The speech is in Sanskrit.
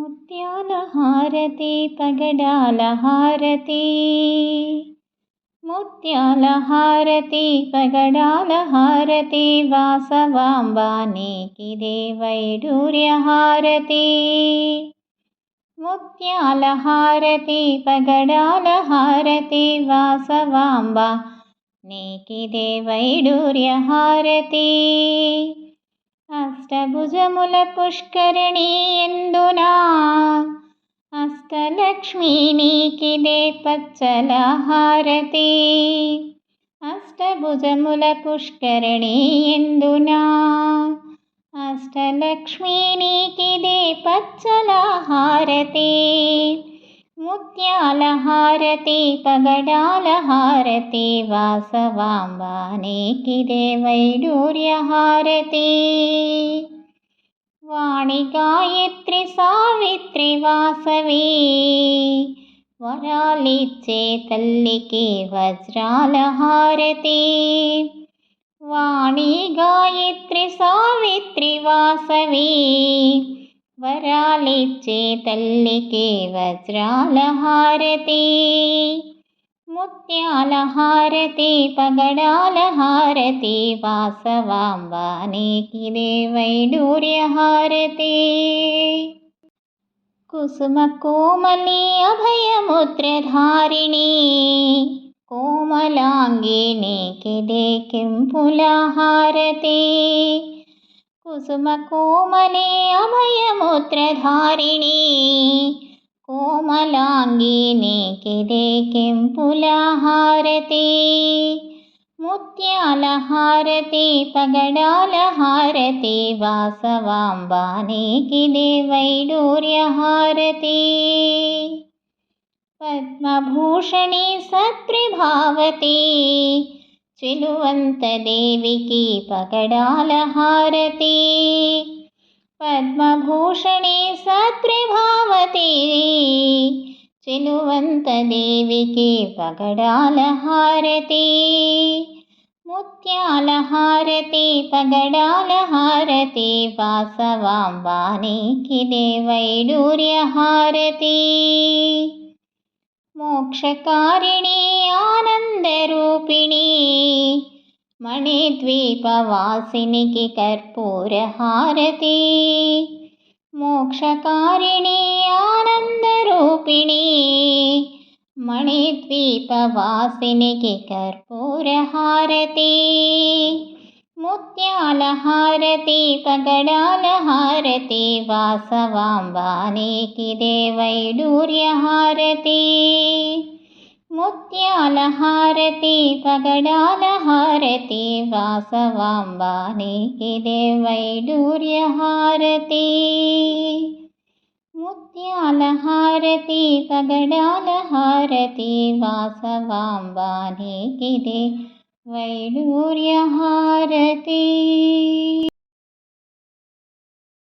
मुत्यालहारति पगडालहारति। मुत्यालहारति पगडालहारति वासवाम्बा नेकि देवैडूर्य हारति मुत्यालहारति पगडालहारति वासवाम्बा नेकि देव అష్టభుజముల పుష్కరిణి ఎందునా అష్టలక్ష్మీ నీకిదే పచ్చల హారతి అష్టభుజముల పుష్కరిణి ఎందునా అష్టలక్ష్మీ నీకిదే పచ్చల त्यालहारति पगडालहारते वासवाम्बाणीकि देवैडूर्यहारति। वाणी गायत्री सावित्री वासवी वरालि चेतल्लिके वज्रालहारती। वाणी गायत्रि सावित्रि वासवी వజ్రాల హారతి వాణి గాయత్రి సావిత్రి వాసవి వరాలిచ్చే తల్లికి వజ్రాల హారతి ముత్యాల హారతి పగడాల హారతి వాసవాంబా నీకిదే వైడూర్య హారతి కుసుమ कुसुमकोमले अमयमूत्रधारिणी कोमलाङ्गिने किं पुलाहारति मुत्यालहारति पगडालहारति वासवाम्बानि किल दे वैडूर्यहारति। पद्मभूषणे सत्प्रभावति। चिलुवन्तदेविकी पकडालहारती। पद्मभूषणे सप्रभावते चिलुवन्तदेविकी पगडालहारती मुत्यालहारती पगडालहारती पासवाम्बानीकिले वैडूर्यहारति मोक्षकारिणी आनन्दरूपिणी मणिद्वीपवासिनिकि कर्पूरहारती मोक्षकारिणी आनन्दरूपिणी मणिद्वीपवासिनिकि कर्पूरहारती मुत्यालहारते पगडालहारती वासवाम्बानेकिदे वैडूर्यहारते मुत्यालहारते वैडूर्य वासवाम्बानेकिदे वैडूर्यहारते पगडा लहारती वासवाम्बानेकिदे वैडूर्यहारते